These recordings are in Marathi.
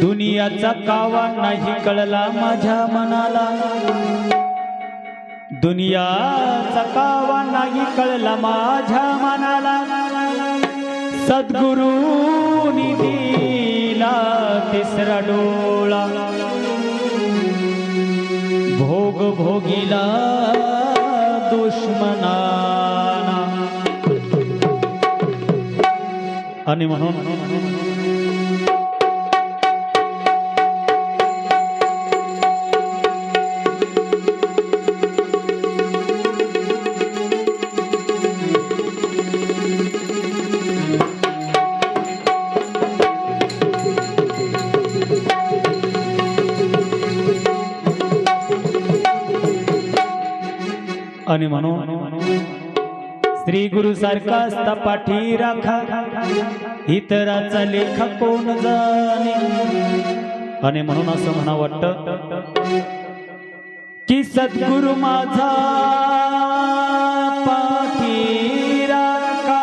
दुनियाचा कावा नाही कळला माझ्या मनाला. दुनियाचा कावा नाही कळला माझ्या मनाला. सद्गुरू दिला तिसरा डोळा. भोग भोगिला दुश्मनाना आणि म्हणून आणि म्हणून श्री गुरु सारखा असता पाठी राखा इतराचा लेख कोण जाणे? आणि म्हणून असं म्हणा वाटत की सद्गुरु माझा पाठी राखा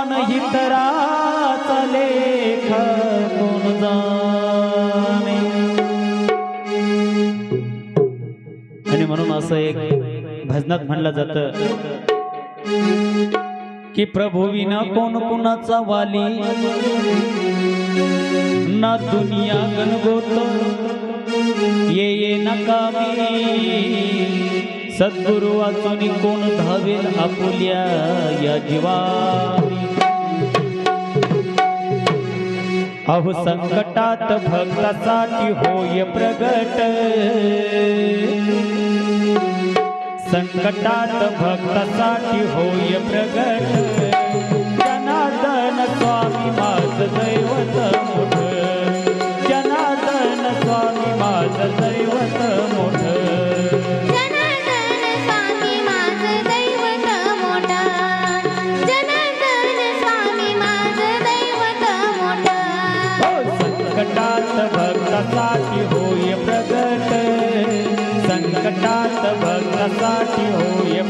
अनहितराचा लेख कोण जाणे? आणि म्हणून असं एक भजनात म्हणलं जात. की प्रभू विना कोण कुणाचा वाली? ना दुनिया गणगोत ये ये नकामी सद्गुरु वाचून कोण धावेल आपुल्या या जीवा? अहो संकटात भक्तासाठी होय प्रगट. संकटात भक्तासाठी होय प्रगत भक्तासाठी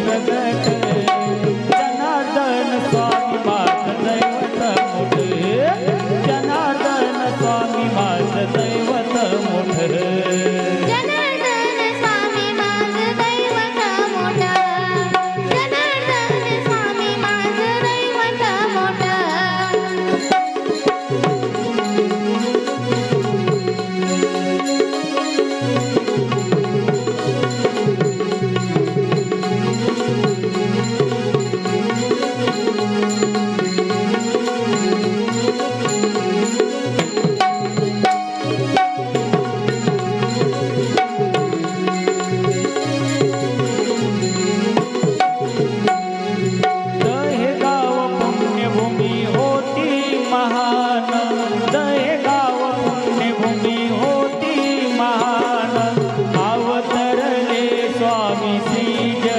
स्वामी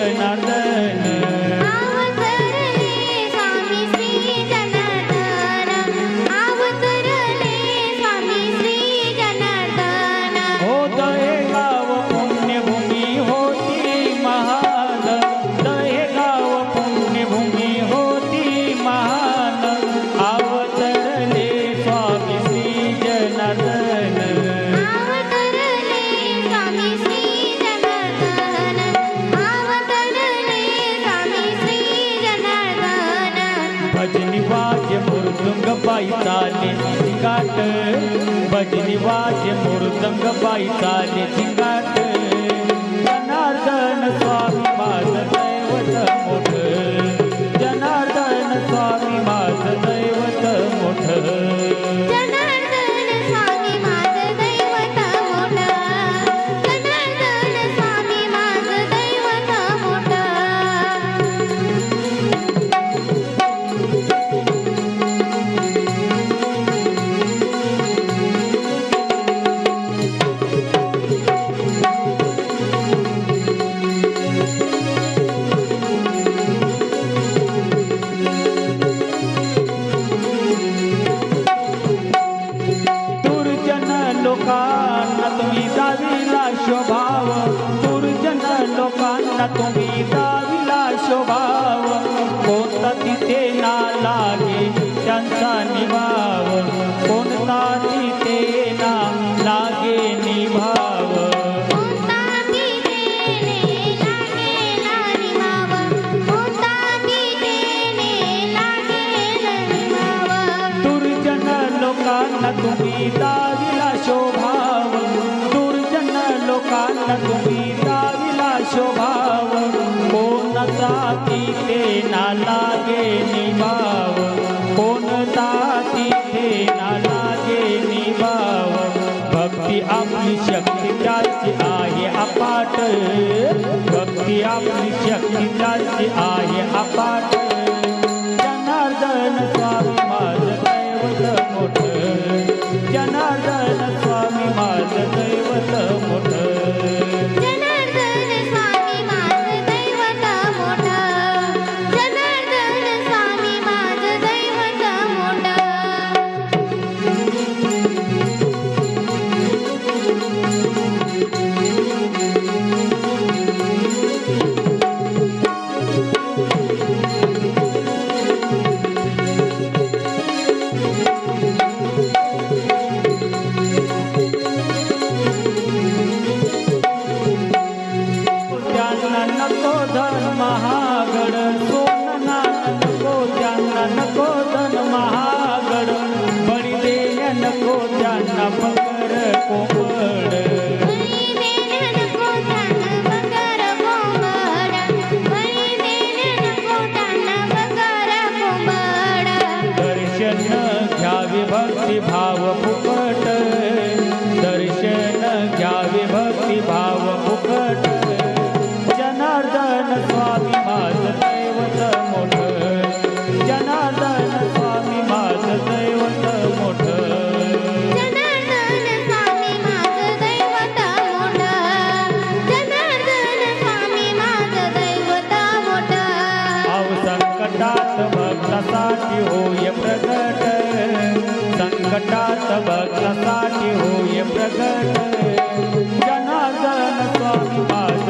बाई चाले झिंगाट भजनी वाद्य मृदुंग बाई चाले झिंगाट लोकांना तुम्ही दाविला शोभाव कोणता तिथे ना लागे त्यांचा निभाव. कोणता तिथे भाव कोणता देणे लागेल निमाव कोणता देणे लागेल निमाव दुर्जन लोकांना तुम्ही दाविला शोभाव दुर्जन लोकांना तुम्ही भक्ती आपली शक्ती त्याची आहे अपाट. भक्ती आपली शक्ती त्याची आहे अपाट. जनार्दन नको त्यांना पकर कोंबड होय प्रगट. संकटात भक्तासाठी होय प्रगट. जनार्दन स्वामी